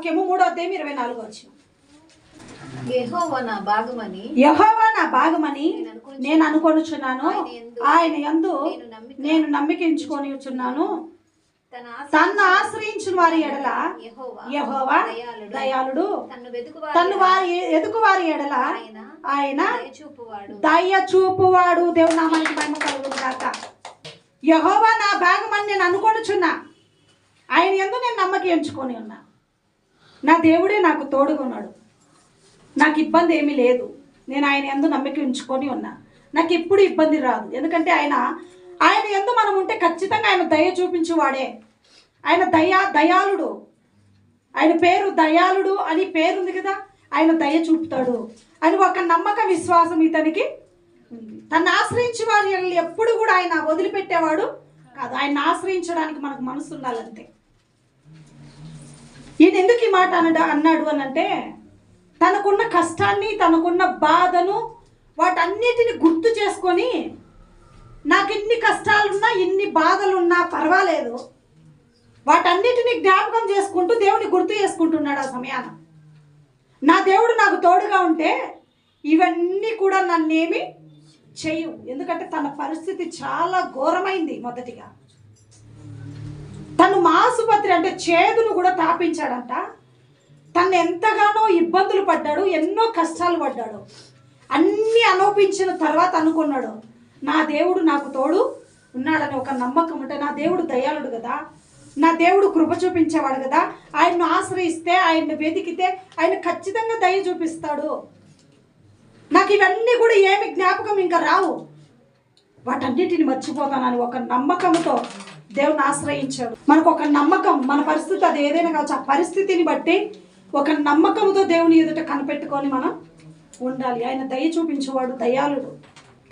వాక్యము మూడో అధ్యాయం ఇరవై నాలుగో వచ్చిన యెహోవా భాగమని నేను అనుకొనుచున్నాను. ఆయన యందు నేను నమ్మిక నేను నమ్మిక ఎంచుకొని వచ్చున్నాను తన తన్ను ఆశ్రయించిన వారి ఎడల యెహోవా దయాళుడు. తన్ను వారి ఎదుకు వారి ఎడల ఆయన దయ చూపువాడు దేవుడు నామానికి మహిమ కలుగును గాక. యహోవా నా భాగమని నేను అనుకొనుచున్నా. ఆయన ఎందు నేను నమ్మకం ఎంచుకొని ఉన్నా. నా దేవుడే నాకు తోడుగా ఉన్నాడు. నాకు ఇబ్బంది ఏమీ లేదు. నేను ఆయన ఎందు నమ్మకం ఉంచుకొని ఉన్నా. నాకు ఎప్పుడు ఇబ్బంది రాదు. ఎందుకంటే ఆయన ఆయన ఎందు మనం ఉంటే ఖచ్చితంగా ఆయన దయ చూపించేవాడే. ఆయన దయా దయాళుడు. ఆయన పేరు దయాళుడు అని పేరుంది కదా ఆయన దయ చూపుతాడు అని ఒక నమ్మక విశ్వాసం ఇతనికి ఉంది. తను ఆశ్రయించే వారి ఎప్పుడు కూడా ఆయన వదిలిపెట్టేవాడు కాదు. ఆయన ఆశ్రయించడానికి మనకు మనసు ఉండాలంతే. ఈయన ఎందుకు ఈ మాట అనడా అన్నాడు అని అంటే తనకున్న కష్టాన్ని తనకున్న బాధను వాటన్నిటిని గుర్తు చేసుకొని నాకు ఎన్ని కష్టాలున్నా ఎన్ని బాధలున్నా పర్వాలేదు. వాటన్నిటిని జ్ఞాపకం చేసుకుంటూ దేవుని గుర్తు చేసుకుంటున్నాడు ఆ సమయాన. నా దేవుడు నాకు తోడుగా ఉంటే ఇవన్నీ కూడా నన్నేమి చేయు ఎందుకంటే తన పరిస్థితి చాలా ఘోరమైంది మొదటిగా. తను మాసుపత్రి అంటే చేదును కూడా తాపించాడంట. తను ఎంతగానో ఇబ్బందులు పడ్డాడు ఎన్నో కష్టాలు పడ్డాడు. అన్నీ అనుభవించిన తర్వాత అనుకున్నాడు నా దేవుడు నాకు తోడు ఉన్నాడని ఒక నమ్మకం ఉంటే నా దేవుడు దయాళుడు కదా నా దేవుడు కృప చూపించేవాడు కదా ఆయన్ను ఆశ్రయిస్తే ఆయన్ని వెతికితే ఆయన ఖచ్చితంగా దయ చూపిస్తాడు. నాకు ఇవన్నీ కూడా ఏమి జ్ఞాపకం ఇంకా రావు. వాటన్నిటిని మర్చిపోతానని ఒక నమ్మకంతో దేవుని ఆశ్రయించాడు. మనకు ఒక నమ్మకం మన పరిస్థితి అది ఏదైనా కావచ్చు. ఆ పరిస్థితిని బట్టి ఒక నమ్మకంతో దేవుని ఎదుట కనిపెట్టుకొని మనం ఉండాలి. ఆయన దయ చూపించేవాడు దయాళుడు.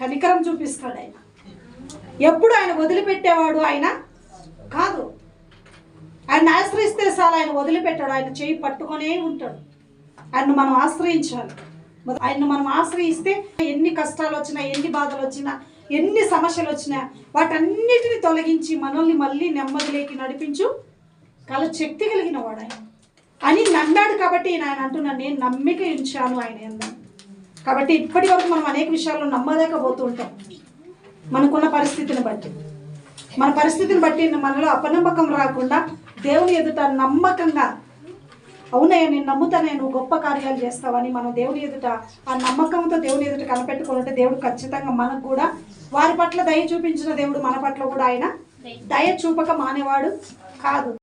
కనికరం చూపిస్తాడు ఆయన. ఎప్పుడు ఆయన వదిలిపెట్టేవాడు ఆయన కాదు. ఆయన ఆశ్రయిస్తే చాలు ఆయన వదిలిపెట్టాడు. ఆయన చేయి పట్టుకొనే ఉంటాడు. ఆయన్ను మనం ఆశ్రయించాలి. ఆయన్ను మనం ఆశ్రయిస్తే ఎన్ని కష్టాలు వచ్చినా ఎన్ని బాధలు వచ్చినా ఎన్ని సమస్యలు వచ్చినా వాటన్నిటిని తొలగించి మనల్ని మళ్ళీ నెమ్మదిలోకి నడిపించు. కల శక్తి కలిగిన వాడు ఆయన. అని నమ్మాడు కాబట్టి ఆయన అంటున్నాను నేను నమ్మిక ఉంచాను ఆయన ఎందు. కాబట్టి ఇప్పటి వరకు మనం అనేక విషయాల్లో నమ్మలేకపోతుంటాం మనకున్న పరిస్థితిని బట్టి. మన పరిస్థితిని బట్టి మనలో అపనమ్మకం రాకుండా దేవుని ఎదుట నమ్మకంగా అవునయ్య నేను నమ్ముతానే నువ్వు గొప్ప కార్యాలు చేస్తావని మనం దేవుని ఎదుట ఆ నమ్మకంతో దేవుని ఎదుట కనిపెట్టుకుని ఉంటే దేవుడు ఖచ్చితంగా మనకు కూడా వారి పట్ల దయ చూపించిన దేవుడు మన పట్ల కూడా ఆయన. దయ చూపక మానేవాడు కాదు.